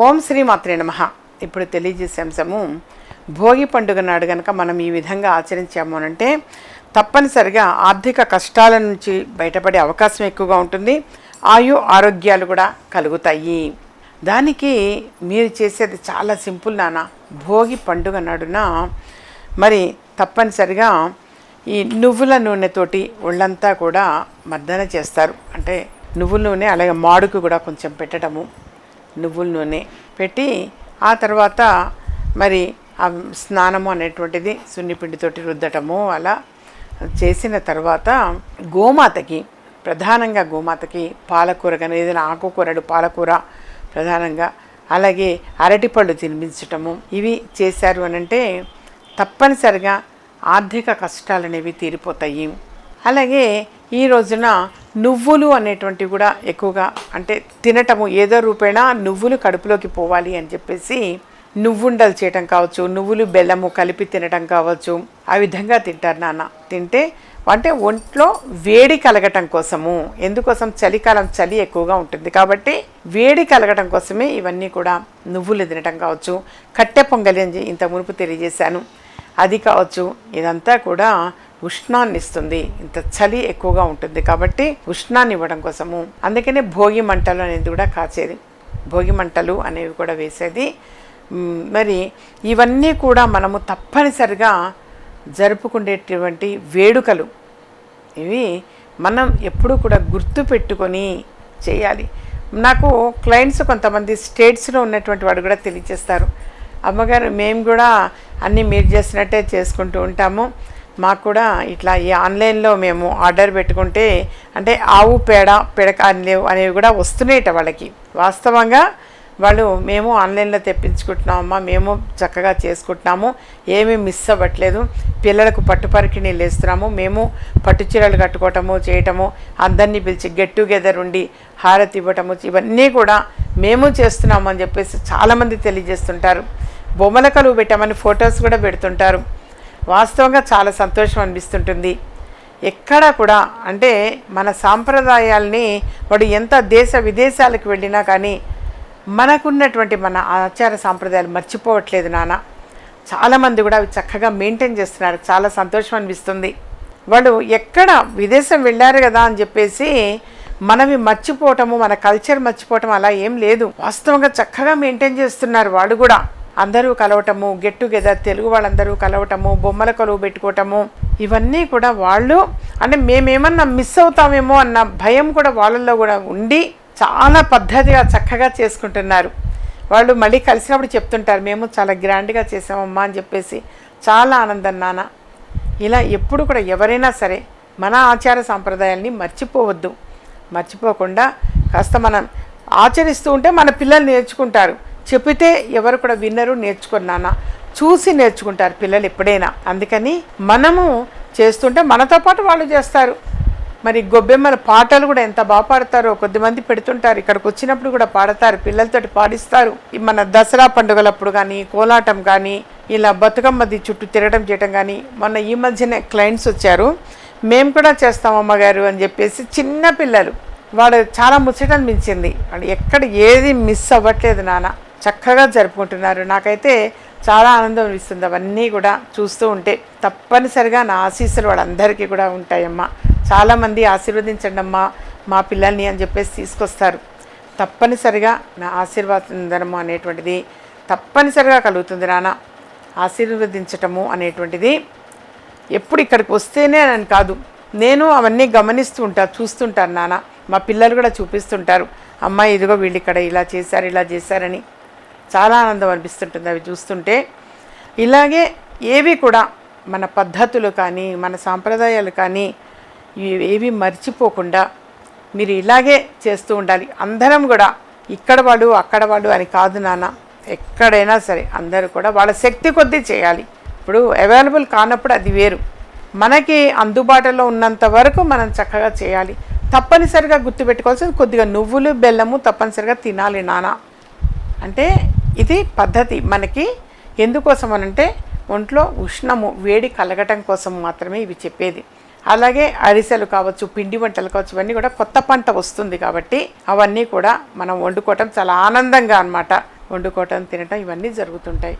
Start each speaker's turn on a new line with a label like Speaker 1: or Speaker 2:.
Speaker 1: ఓం శ్రీ మాత్రే నమ. ఇప్పుడు తెలియజేసే అంశము భోగి పండుగ నాడు గనక మనం ఈ విధంగా ఆచరించాము అంటే తప్పనిసరిగా ఆర్థిక కష్టాల నుంచి బయటపడే అవకాశం ఎక్కువగా ఉంటుంది ఆయు ఆరోగ్యాలు కూడా కలుగుతాయి. దానికి మీరు చేసేది చాలా సింపుల్ నాన్న భోగి పండుగ నాడున మరి తప్పనిసరిగా ఈ నువ్వుల నూనెతోటి ఒళ్ళంతా కూడా మర్దన చేస్తారు. అంటే నువ్వుల నూనె అలాగే మాడుకు కూడా కొంచెం పెట్టడము. నువ్వుల నూనె పెట్టి ఆ తర్వాత మరి ఆ స్నానము అనేటువంటిది సున్నిపిండితోటి రుద్దటము అలా చేసిన తర్వాత గోమాతకి ప్రధానంగా గోమాతకి పాలకూర కానీ ఏదైనా ఆకుకూరలు పాలకూర ప్రధానంగా అలాగే అరటిపళ్ళు తినిపించటము ఇవి చేశారు అని అంటే తప్పనిసరిగా ఆర్థిక కష్టాలు అనేవి తీరిపోతాయి. అలాగే ఈ రోజున నువ్వులు అనేటువంటివి కూడా ఎక్కువగా అంటే తినటము ఏదో రూపేణా నువ్వులు కడుపులోకి పోవాలి అని చెప్పేసి నువ్వుండలు చేయటం కావచ్చు నువ్వులు బెల్లము కలిపి తినటం కావచ్చు ఆ విధంగా తింటారు నాన్న. తింటే అంటే ఒంట్లో వేడి కలగటం కోసము ఎందుకోసం చలికాలం చలి ఎక్కువగా ఉంటుంది కాబట్టి వేడి కలగటం కోసమే ఇవన్నీ కూడా నువ్వులు తినటం కావచ్చు. కట్టె పొంగలి అని ఇంత మునుపు తెలియజేశాను. అది కావచ్చు ఇదంతా కూడా ఉష్ణాన్ని ఇస్తుంది ఇంత చలి ఎక్కువగా ఉంటుంది కాబట్టి ఉష్ణాన్ని ఇవ్వడం కోసము. అందుకనే భోగి మంటలు అనేది కూడా కాచేది. భోగి మంటలు అనేవి కూడా వేసేది. మరి ఇవన్నీ కూడా మనము తప్పనిసరిగా జరుపుకునేటువంటి వేడుకలు. ఇవి మనం ఎప్పుడూ కూడా గుర్తు పెట్టుకొని చేయాలి. నాకు క్లయింట్స్ కొంతమంది స్టేట్స్లో ఉన్నటువంటి వాడు కూడా తెలియజేస్తారు. అమ్మగారు మేము కూడా అన్నీ మీరు చేసినట్టే చేసుకుంటూ ఉంటాము. మాకు కూడా ఇట్లా ఈ ఆన్లైన్లో మేము ఆర్డర్ పెట్టుకుంటే అంటే ఆవు పేడ పిడక అనేవి అనేవి కూడా వస్తున్నాయట వాళ్ళకి. వాస్తవంగా వాళ్ళు మేము ఆన్లైన్లో తెప్పించుకుంటున్నామమ్మా మేము చక్కగా చేసుకుంటున్నాము ఏమీ మిస్ అవ్వట్లేదు పిల్లలకు పట్టు నీళ్ళు వేస్తున్నాము మేము పట్టు చీరలు కట్టుకోవటము చేయటము అందరినీ పిలిచి గెట్ టుగెదర్ ఉండి హారతి ఇవ్వటము ఇవన్నీ కూడా మేము చేస్తున్నాము అని చెప్పేసి చాలామంది తెలియజేస్తుంటారు. బొమ్మల కలువు పెట్టామని ఫొటోస్ కూడా పెడుతుంటారు. వాస్తవంగా చాలా సంతోషం అనిపిస్తుంటుంది. ఎక్కడ కూడా అంటే మన సాంప్రదాయాల్ని వాడు ఎంత దేశ విదేశాలకు వెళ్ళినా కానీ మనకున్నటువంటి మన ఆచార సాంప్రదాయాలు మర్చిపోవట్లేదు నాన్న. చాలామంది కూడా అవి చక్కగా మెయింటైన్ చేస్తున్నారు. చాలా సంతోషం అనిపిస్తుంది. వాళ్ళు ఎక్కడ విదేశం వెళ్ళారు కదా అని చెప్పేసి మనవి మర్చిపోవటము మన కల్చర్ మర్చిపోవటం అలా ఏం లేదు. వాస్తవంగా చక్కగా మెయింటైన్ చేస్తున్నారు వాళ్ళు కూడా. అందరూ కలవటము గెట్ టుగెదర్ తెలుగు వాళ్ళందరూ కలవటము బొమ్మల కొలువు పెట్టుకోవటము ఇవన్నీ కూడా వాళ్ళు అంటే మేమేమన్నా మిస్ అవుతామేమో అన్న భయం కూడా వాళ్ళల్లో కూడా ఉండి చాలా పద్ధతిగా చక్కగా చేసుకుంటున్నారు. వాళ్ళు మళ్ళీ కలిసినప్పుడు చెప్తుంటారు మేము చాలా గ్రాండ్గా చేసామమ్మా అని చెప్పేసి. చాలా ఆనందం నాన్న. ఇలా ఎప్పుడు కూడా ఎవరైనా సరే మన ఆచార సాంప్రదాయాల్ని మర్చిపోవద్దు. మర్చిపోకుండా కాస్త మనం ఆచరిస్తూ ఉంటే మన పిల్లలు నేర్చుకుంటారు. చెప్పితే ఎవరు కూడా విన్నరు నేర్చుకున్నానా నాన్న. చూసి నేర్చుకుంటారు పిల్లలు ఎప్పుడైనా. అందుకని మనము చేస్తుంటే మనతో పాటు వాళ్ళు చేస్తారు. మరి గొబ్బెమ్మల పాటలు కూడా ఎంత బాగా పాడతారో కొద్దిమంది పెడుతుంటారు. ఇక్కడికి వచ్చినప్పుడు కూడా పాడతారు పిల్లలతోటి పాడిస్తారు. మన దసరా పండుగలప్పుడు కానీ కోలాటం కానీ ఇలా బతుకమ్మది చుట్టూ తిరగడం చేయడం కానీ మొన్న ఈ మధ్యనే క్లయింట్స్ వచ్చారు. మేము కూడా చేస్తాం అమ్మగారు అని చెప్పేసి చిన్న పిల్లలు. వాడు చాలా ముచ్చట అనిపించింది వాడు ఎక్కడ ఏది మిస్ అవ్వట్లేదు నాన్న. చక్కగా జరుపుకుంటున్నారు. నాకైతే చాలా ఆనందం అనిపిస్తుంది. అవన్నీ కూడా చూస్తూ ఉంటే తప్పనిసరిగా నా ఆశీస్సులు వాళ్ళందరికీ కూడా ఉంటాయమ్మా. చాలామంది ఆశీర్వదించండి అమ్మా మా పిల్లల్ని అని చెప్పేసి తీసుకొస్తారు. తప్పనిసరిగా నా ఆశీర్వాదము అనేటువంటిది తప్పనిసరిగా కలుగుతుంది నాన్న. ఆశీర్వదించటము అనేటువంటిది ఎప్పుడు ఇక్కడికి వస్తేనే అని కాదు. నేను అవన్నీ గమనిస్తూ ఉంటా చూస్తుంటాను నాన్న. మా పిల్లలు కూడా చూపిస్తుంటారు. అమ్మాయి ఇదిగో వీళ్ళు ఇక్కడ ఇలా చేశారు ఇలా చేశారని. చాలా ఆనందం అనిపిస్తుంటుంది అవి చూస్తుంటే. ఇలాగే ఏవి కూడా మన పద్ధతులు కానీ మన సాంప్రదాయాలు కానీ ఏవి మర్చిపోకుండా మీరు ఇలాగే చేస్తూ ఉండాలి. అందరం కూడా ఇక్కడ వాడు అక్కడ వాడు అని కాదు నాన్న. ఎక్కడైనా సరే అందరూ కూడా వాళ్ళ శక్తి కొద్దీ చేయాలి. ఇప్పుడు అవైలబుల్ కానప్పుడు అది వేరు. మనకి అందుబాటులో ఉన్నంత వరకు మనం చక్కగా చేయాలి. తప్పనిసరిగా గుర్తుపెట్టుకోవాల్సింది కొద్దిగా నువ్వులు బెల్లము తప్పనిసరిగా తినాలి నాన్న. అంటే ఇది పద్ధతి మనకి ఎందుకోసం అనంటే ఒంట్లో ఉష్ణము వేడి కలగటం కోసం మాత్రమే ఇవి చెప్పేది. అలాగే అరిసెలు కావచ్చు పిండి వంటలు కావచ్చు ఇవన్నీ కూడా కొత్త పంట వస్తుంది కాబట్టి అవన్నీ కూడా మనం వండుకోవటం చాలా ఆనందంగా అనమాట వండుకోవటం తినటం ఇవన్నీ జరుగుతుంటాయి.